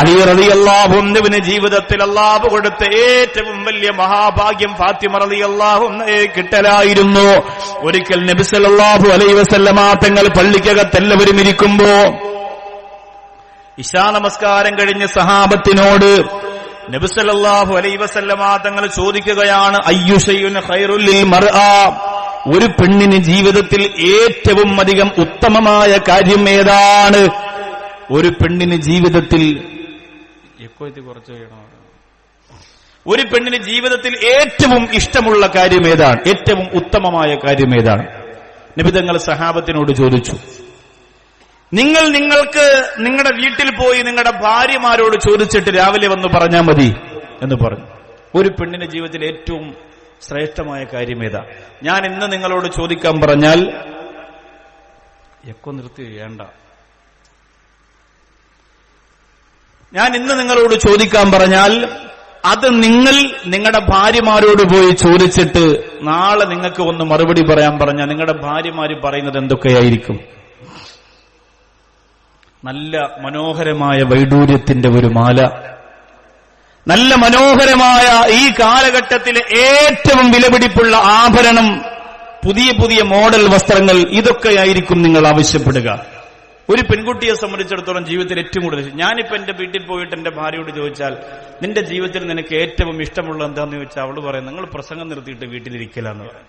അലി ജീവിതത്തിൽ അള്ളാഹു കൊടുത്ത ഏറ്റവും വലിയ മഹാഭാഗ്യം ഫാത്തിമ റളിയല്ലാഹുവിനെ കിട്ടലായിരുന്നു. ഒരിക്കൽ നബി സല്ലല്ലാഹു അലൈഹി വസല്ലമ തങ്ങൾ പള്ളിക്കകത്ത് ഇരിക്കുമ്പോ ഇശാ നമസ്കാരം കഴിഞ്ഞ സഹാബത്തിനോട് നബിസലല്ലാഹു അലൈ വസല്ലമ തങ്ങൾ ചോദിക്കുകയാണ് അയ്യുഷയുൻ ഖൈറുല്ലിൽ മർആ ഒരു പെണ്ണിന് ജീവിതത്തിൽ ഏറ്റവും അധികം ഉത്തമമായ കാര്യം ഏതാണ്? ഒരു പെണ്ണിന് ജീവിതത്തിൽ കുറച്ച് ഒരു പെണ്ണിന് ജീവിതത്തിൽ ഏറ്റവും ഇഷ്ടമുള്ള കാര്യം ഏതാണ്? ഏറ്റവും ഉത്തമമായ കാര്യം ഏതാണ്? നിബിതങ്ങൾ സഹാബത്തിനോട് ചോദിച്ചു. നിങ്ങൾ നിങ്ങൾക്ക് നിങ്ങളുടെ വീട്ടിൽ പോയി നിങ്ങളുടെ ഭാര്യമാരോട് ചോദിച്ചിട്ട് രാവിലെ വന്ന് പറഞ്ഞാൽ മതി എന്ന് പറഞ്ഞു. ഒരു പെണ്ണിന്റെ ജീവിതത്തിൽ ഏറ്റവും ശ്രേഷ്ഠമായ കാര്യം ഏതാ? ഞാൻ ഇന്ന് നിങ്ങളോട് ചോദിക്കാൻ പറഞ്ഞാൽ എക്കോ നിർത്തി വേണ്ട. ഞാൻ ഇന്ന് നിങ്ങളോട് ചോദിക്കാൻ പറഞ്ഞാൽ അത് നിങ്ങൾ നിങ്ങളുടെ ഭാര്യമാരോട് പോയി ചോദിച്ചിട്ട് നാളെ നിങ്ങൾക്ക് ഒന്ന് മറുപടി പറയാൻ പറഞ്ഞാൽ നിങ്ങളുടെ ഭാര്യമാര് പറയുന്നത് എന്തൊക്കെയായിരിക്കും? നല്ല മനോഹരമായ വൈഡൂര്യത്തിന്റെ ഒരു മാല. നല്ല മനോഹരമായ ഈ കാലഘട്ടത്തിലെ ഏറ്റവും വിലപിടിപ്പുള്ള ആഭരണം പുതിയ പുതിയ മോഡൽ വസ്ത്രങ്ങൾ ഇതൊക്കെയായിരിക്കും നിങ്ങൾ ആവശ്യപ്പെടുക. ഒരു പെൺകുട്ടിയെ സംബന്ധിച്ചിടത്തോളം ജീവിതത്തിൽ ഏറ്റവും കൂടുതൽ ഞാനിപ്പോ എന്റെ വീട്ടിൽ പോയിട്ട് എന്റെ ഭാര്യയോട് ചോദിച്ചാൽ നിന്റെ ജീവിതത്തിൽ നിനക്ക് ഏറ്റവും ഇഷ്ടമുള്ള എന്താന്ന് ചോദിച്ചാൽ അവൾ പറയും നിങ്ങൾ പ്രസംഗം നിർത്തിയിട്ട് വീട്ടിലിരിക്കലെന്ന് പറയും.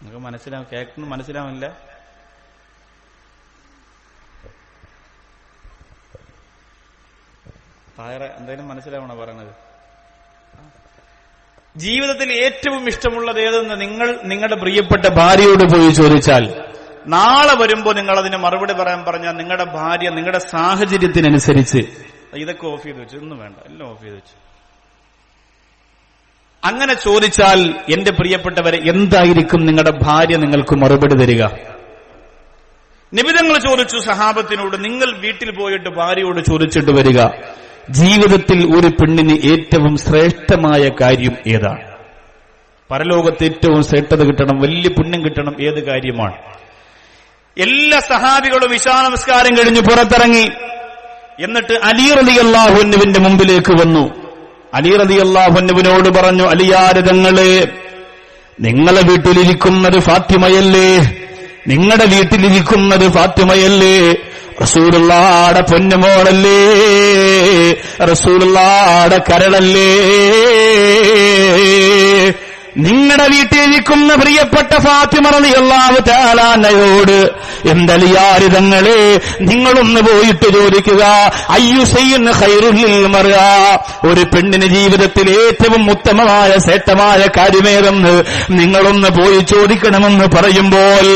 നിങ്ങൾക്ക് മനസ്സിലാവും കേൾക്കുന്നു മനസ്സിലാവില്ല എന്തായാലും മനസ്സിലാവണോ പറയണത്? ജീവിതത്തിൽ ഏറ്റവും ഇഷ്ടമുള്ളത് ഏതെന്ന് നിങ്ങൾ നിങ്ങളുടെ പ്രിയപ്പെട്ട ഭാര്യയോട് പോയി ചോദിച്ചാൽ നാളെ വരുമ്പോ നിങ്ങൾ അതിന് മറുപടി പറയാൻ പറഞ്ഞാൽ നിങ്ങളുടെ ഭാര്യ നിങ്ങളുടെ സാഹചര്യത്തിനനുസരിച്ച് ഇതൊക്കെ ഓഫ് ചെയ്ത് വെച്ചു. ഒന്നും വേണ്ട. എല്ലാം ഓഫ് ചെയ്ത് വെച്ചു. അങ്ങനെ ചോദിച്ചാൽ എന്റെ പ്രിയപ്പെട്ടവരെ എന്തായിരിക്കും നിങ്ങളുടെ ഭാര്യ നിങ്ങൾക്ക് മറുപടി തരിക? നിബിതങ്ങൾ ചോദിച്ചു സഹാബത്തിനോട് നിങ്ങൾ വീട്ടിൽ പോയിട്ട് ഭാര്യയോട് ചോദിച്ചിട്ട് വരിക. ജീവിതത്തിൽ ഒരു പെണ്ണിന് ഏറ്റവും ശ്രേഷ്ഠമായ കാര്യം ഏതാണ്? പരലോകത്ത് ഏറ്റവും ശ്രേഷ്ഠത കിട്ടണം വലിയ പുണ്യം കിട്ടണം ഏത് കാര്യമാണ്? എല്ലാ സഹാബികളും വിശാ നമസ്കാരം കഴിഞ്ഞ് പുറത്തിറങ്ങി. എന്നിട്ട് അലി റലി അള്ളാഹുന്നുവിന്റെ മുമ്പിലേക്ക് വന്നു. അലി റലി അള്ളാഹുന്നുവിനോട് പറഞ്ഞു അലിയാരതങ്ങളെ നിങ്ങളെ വീട്ടിലിരിക്കുന്നത് ഫാത്തിമയല്ലേ? നിങ്ങളുടെ വീട്ടിലിരിക്കുന്നത് ഫാത്തിമയല്ലേ? റസൂലുള്ളാടെ പൊന്നുമോളല്ലേ റസൂലുള്ളാടെ കരളല്ലേ? നിങ്ങളുടെ വീട്ടിലിരിക്കുന്ന പ്രിയപ്പെട്ട ഫാത്തിമ റളിയല്ലാഹു താലാനയോട് എന്തലിയാരിതങ്ങളെ നിങ്ങളൊന്ന് പോയിട്ട് ചോദിക്കുക. അയ്യുസൈൻ ഖൈറുൽ മറുക ഒരു പെണ്ണിന് ജീവിതത്തിൽ ഏറ്റവും ഉത്തമമായ ശ്രേഷ്ഠമായ കാര്യമേതെന്ന് നിങ്ങളൊന്ന് പോയി ചോദിക്കണമെന്ന് പറയുമ്പോൾ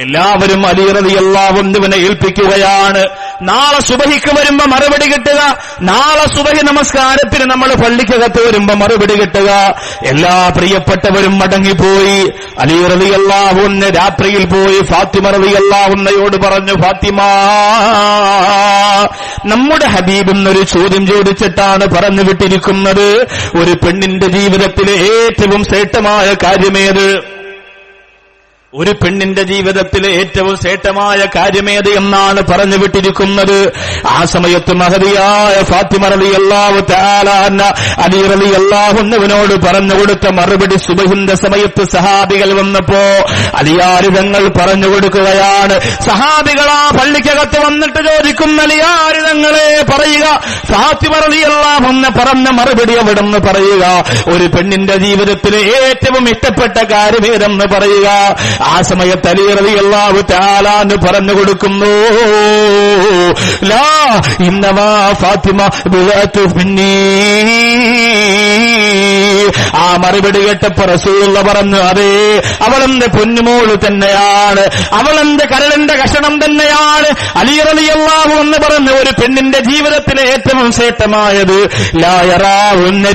എല്ലാവരും അലിയറതിയല്ലാവുന്നവനെ ഏൽപ്പിക്കുകയാണ്. നാളെ സുബഹിക്ക് വരുമ്പോ മറുപടി കിട്ടുക. നാളെ സുബഹി നമസ്കാരത്തിന് നമ്മൾ പള്ളിക്കകത്ത് വരുമ്പോ മറുപടി കിട്ടുക. എല്ലാ പ്രിയപ്പെട്ടവരും മടങ്ങിപ്പോയി. അലിയറതിയല്ലാവുന്ന രാത്രിയിൽ പോയി. ഫാത്തിമ റളിയല്ലാവുന്നയോട് പറഞ്ഞു ഫാത്തിമ നമ്മുടെ ഹബീബ് ഒരു ചോദ്യം ചോദിച്ചിട്ടാണ് പറഞ്ഞു വിട്ടിരിക്കുന്നത്. ഒരു പെണ്ണിന്റെ ജീവിതത്തിലെ ഏറ്റവും ശ്രേഷ്ഠമായ കാര്യമേത്? ഒരു പെണ്ണിന്റെ ജീവിതത്തിലെ ഏറ്റവും ശ്രേഷ്ഠമായ കാര്യമേത് എന്നാണ് പറഞ്ഞു വിട്ടിരിക്കുന്നത്. ആ സമയത്ത് മഹതിയായ ഫാത്തിമ റലി അള്ളാഹു താലാന്ന അലി റലി അള്ളാഹുന്നവനോട് പറഞ്ഞു കൊടുത്ത മറുപടി സുബഹിന്റെ സമയത്ത് സഹാബികൾ വന്നപ്പോ അലിയാരിതങ്ങൾ പറഞ്ഞു കൊടുക്കുകയാണ്. സഹാബികൾ ആ പള്ളിക്കകത്ത് വന്നിട്ട് ചോദിക്കുന്ന അലിയാരിതങ്ങളെ പറയുക. ഫാത്തിമ റലി അള്ളാഹുന്ന് പറഞ്ഞ മറുപടി അവിടെന്ന് പറയുക. ഒരു പെണ്ണിന്റെ ജീവിതത്തിലെ ഏറ്റവും ഇഷ്ടപ്പെട്ട കാര്യമേതെന്ന് പറയുക. ആ സമയത്ത് അലിയറവി അള്ളാഹു താലാന്ന് പറഞ്ഞു കൊടുക്കുന്നു. ലാ ഇന്നമാ ഫാത്തിമ ആ മറുപടി കേട്ടപ്പോ റസൂള്ള പറഞ്ഞു അതെ അവളെന്റെ പൊന്നുമോൾ തന്നെയാണ്. അവളെന്റെ കരളിന്റെ കഷണം തന്നെയാണ്. അലിയറലി അള്ളാഹു എന്ന് പറഞ്ഞ ഒരു പെണ്ണിന്റെ ജീവിതത്തിലെ ഏറ്റവും ശ്രേഷ്ഠമായത് ലായറാവുന്ന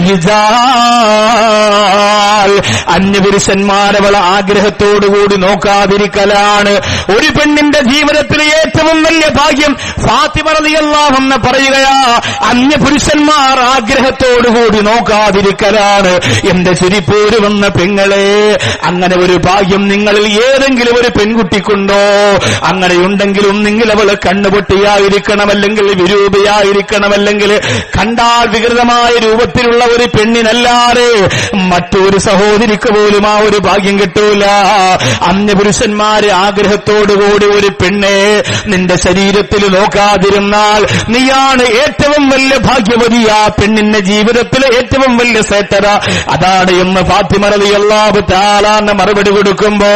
അന്യപുരുഷന്മാരവളെ ആഗ്രഹത്തോടുകൂടി നോക്കാതിരിക്കലാണ്. ഒരു പെണ്ണിന്റെ ജീവിതത്തിലെ ഏറ്റവും വലിയ ഭാഗ്യം ഫാത്തിമ റളിയല്ലാഹു അള്ളാഹെന്ന് പറയുകയാ അന്യ പുരുഷന്മാർ ആഗ്രഹത്തോടുകൂടി നോക്കാതിരിക്കലാണ്. എന്റെ ചിരിപ്പോര് വന്ന പെങ്ങളെ അങ്ങനെ ഒരു ഭാഗ്യം നിങ്ങളിൽ ഏതെങ്കിലും ഒരു പെൺകുട്ടിക്കുണ്ടോ? അങ്ങനെയുണ്ടെങ്കിലും നിങ്ങൾ അവൾ കണ്ണുപൊട്ടിയായിരിക്കണം അല്ലെങ്കിൽ വിരൂപയായിരിക്കണം അല്ലെങ്കിൽ കണ്ടാൽ വികൃതമായ രൂപത്തിലുള്ള ഒരു പെണ്ണിനല്ലാതെ മറ്റൊരു സഹോദരിക്ക് പോലും ആ ഒരു ഭാഗ്യം കിട്ടൂല. അന്യപുരുഷന്മാര് ആഗ്രഹത്തോടുകൂടി ഒരു പെണ്ണെ നിന്റെ ശരീരത്തിൽ നോക്കാതിരുന്നാൽ നീയാണ് ഏറ്റവും വലിയ ഭാഗ്യവതി. ആ പെണ്ണിന്റെ ജീവിതത്തിലെ ഏറ്റവും വലിയ ശ്രേഷ്ഠത അതാണ് എന്ന് ഫാത്തിമറലി അള്ളാബ് താലാന്ന് മറുപടി കൊടുക്കുമ്പോ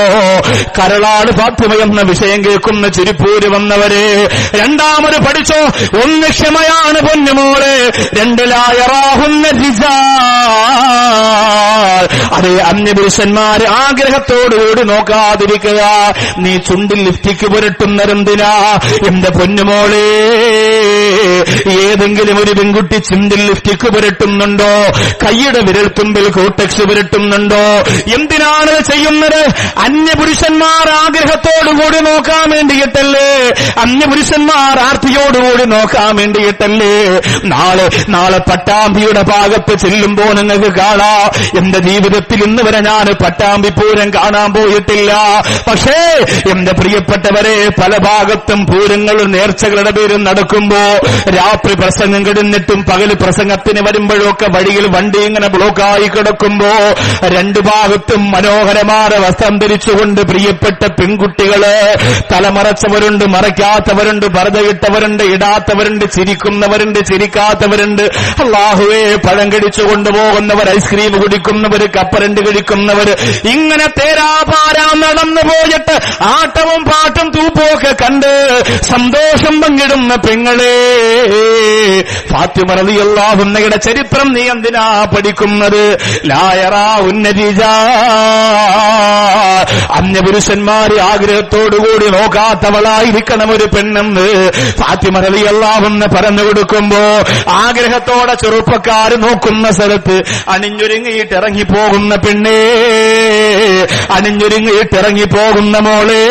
കരളാട് ഫാത്തിമ എന്ന വിഷയം കേൾക്കുന്ന ചിരിപ്പൂര് വന്നവരെ രണ്ടാമത് പഠിച്ചോ ഒന്ന് ക്ഷമയാണ് പൊന്നുമോൾ രണ്ടിലായറാഹുന്ന റിജാൽ അന്യപുരുഷന്മാർ ആഗ്രഹത്തോടുകൂടി നോക്കാതിരിക്കുക നീ ചുണ്ടിൽ ലിഫ്റ്റിക്ക് പുരട്ടുന്നതെന്തിനാ? എന്റെ പൊന്നുമോളെ. ഏതെങ്കിലും ഒരു പെൺകുട്ടി ചിന്തിൽ ലിഫ്റ്റിക്ക് പുരട്ടുന്നുണ്ടോ? കൈയുടെ വിരൽത്തുമ്പിൽ കോട്ടക്സ് പുരട്ടുന്നുണ്ടോ? എന്തിനാണ് ചെയ്യുന്നത്? അന്യപുരുഷന്മാർ ആഗ്രഹത്തോടുകൂടി നോക്കാൻ വേണ്ടിയിട്ടല്ലേ? അന്യപുരുഷന്മാർ ആർത്തിയോടുകൂടി നോക്കാൻ വേണ്ടിയിട്ടല്ലേ? നാളെ നാളെ പട്ടാമ്പിയുടെ ഭാഗത്ത് ചെല്ലുമ്പോൾ നിങ്ങൾക്ക് കാണാം. എന്റെ ജീവിതത്തിൽ ഇന്ന് വരെ ഞാൻ പട്ടാമ്പി പൂരം കാണാൻ പോയിട്ടില്ല. പക്ഷേ എന്റെ പ്രിയപ്പെട്ടവരെ പല ഭാഗത്തും പൂരങ്ങളും നേർച്ചകളുടെ പേരും നടക്കുമ്പോ രാത്രി പ്രസംഗം കിടന്നിട്ടും പകൽ പ്രസംഗത്തിന് വരുമ്പോഴൊക്കെ വഴിയിൽ വണ്ടി ഇങ്ങനെ ബ്ലോക്കായി കിടക്കുമ്പോ രണ്ടു ഭാഗത്തും മനോഹരമായ വസ്ത്രം ധരിച്ചുകൊണ്ട് പ്രിയപ്പെട്ട പെൺകുട്ടികൾ തലമറച്ചവരുണ്ട് മറയ്ക്കാത്തവരുണ്ട് പറതയിട്ടവരുണ്ട് ഇടാത്തവരുണ്ട് ചിരിക്കുന്നവരുണ്ട് ചിരിക്കാത്തവരുണ്ട്. അള്ളാഹുവേ പഴം കടിച്ചു കൊണ്ടുപോകുന്നവർ ഐസ്ക്രീം കുടിക്കുന്നവർ കപ്പരണ്ട് കഴിക്കുന്നവർ ഇങ്ങനെ തേരാപാരാ നടന്നു പോയിട്ട് ആട്ടവും പാട്ടും തൂപ്പുമൊക്കെ കണ്ട് സന്തോഷം പങ്കിടുന്ന പെങ്ങളെ. ഫാത്തിമ റളിയല്ലാഹുന്നയുടെ ചരിത്രം നീ എന്തിനാ പഠിക്കുന്നത്? ലായറാ ഉന്നതിജ. അന്യപുരുഷന്മാര് ആഗ്രഹത്തോടുകൂടി നോക്കാത്തവളായിരിക്കണം ഒരു പെണ്ണെന്ന് ഫാത്തിമ റളിയല്ലാഹുന്ന് പറഞ്ഞു കൊടുക്കുമ്പോ ആഗ്രഹത്തോടെ ചെറുപ്പക്കാര് നോക്കുന്ന സ്ഥലത്ത് അണിഞ്ഞൊരുങ്ങിയിട്ട് ഇറങ്ങിപ്പോകുന്ന പെണ്ണേ അണിഞ്ഞൊരുങ്ങിയിട്ട് ഇറങ്ങിപ്പോകുന്ന മോളെ.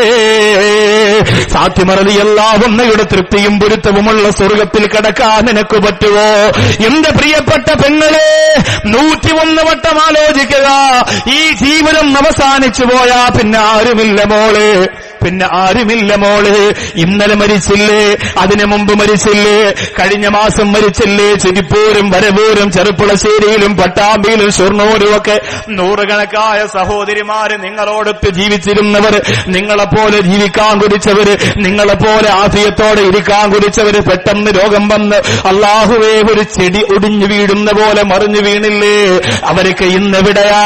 ഫാത്തിമ റളിയല്ലാഹുന്നയുടെ തൃപ്തിയും പൊരുത്തവുമുള്ള സ്വർഗത്തിൽ കിടക്കാൻ നിനക്ക് പറ്റുമോ? എന്റെ പ്രിയപ്പെട്ട പെങ്ങളെ നൂറ്റിയൊന്ന് വട്ടം ആലോചിക്കുക. ഈ ജീവിതം അവസാനിച്ചു പോയാ പിന്നെ ആരുമില്ല മോളെ. പിന്നെ ആരുമില്ല മോൾ. ഇന്നലെ മരിച്ചില്ലേ അതിനു മുമ്പ് മരിച്ചില്ലേ കഴിഞ്ഞ മാസം മരിച്ചില്ലേ ചിരിപ്പൂരും വരവൂരും ചെറുപ്പുളശ്ശേരിയിലും പട്ടാമ്പിയിലും ഷൊർണൂരും ഒക്കെ നൂറുകണക്കായ സഹോദരിമാര് നിങ്ങളോടൊത്ത് ജീവിച്ചിരുന്നവർ നിങ്ങളെപ്പോലെ ജീവിക്കാൻ കുറിച്ചവര് നിങ്ങളെപ്പോലെ ആഫിയത്തോടെ ഇരിക്കാൻ കുറിച്ചവര് പെട്ടെന്ന് രോഗം വന്ന് അള്ളാഹുവേ ഒരു ചെടി ഒടിഞ്ഞു വീഴുന്ന പോലെ മറിഞ്ഞു വീണില്ലേ? അവർക്ക് ഇന്നെവിടെയാ?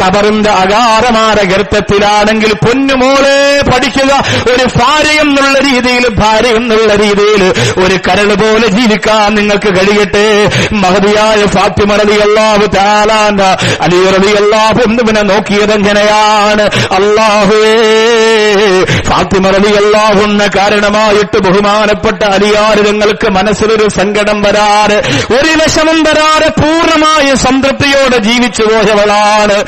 കബറിന്റെ അകാരമായ ഗർത്തത്തിലാണെങ്കിൽ പൊന്നുമോളെ പഠിക്കുക. ഒരു ഭാര്യ എന്നുള്ള രീതിയിൽ ഭാര്യ എന്നുള്ള രീതിയിൽ ഒരു കരൾ പോലെ ജീവിക്കാൻ നിങ്ങൾക്ക് കഴിയട്ടെ. മഹതിയായ ഫാത്തിമ റതി അള്ളാഹു താലാന്ത അലി റതി അള്ളാഹു എന്നിവനെ നോക്കിയതെങ്ങനെയാണ്? അള്ളാഹുവേ ഫാത്തിമ റതി അള്ളാഹുന്ന കാരണമായിട്ട് ബഹുമാനപ്പെട്ട അലിയാറ് നിങ്ങൾക്ക് മനസ്സിലൊരു സങ്കടം വരാറ് ഒരു വിഷമം വരാറ് പൂർണമായ സംതൃപ്തിയോടെ ജീവിച്ചു പോയവളാണ്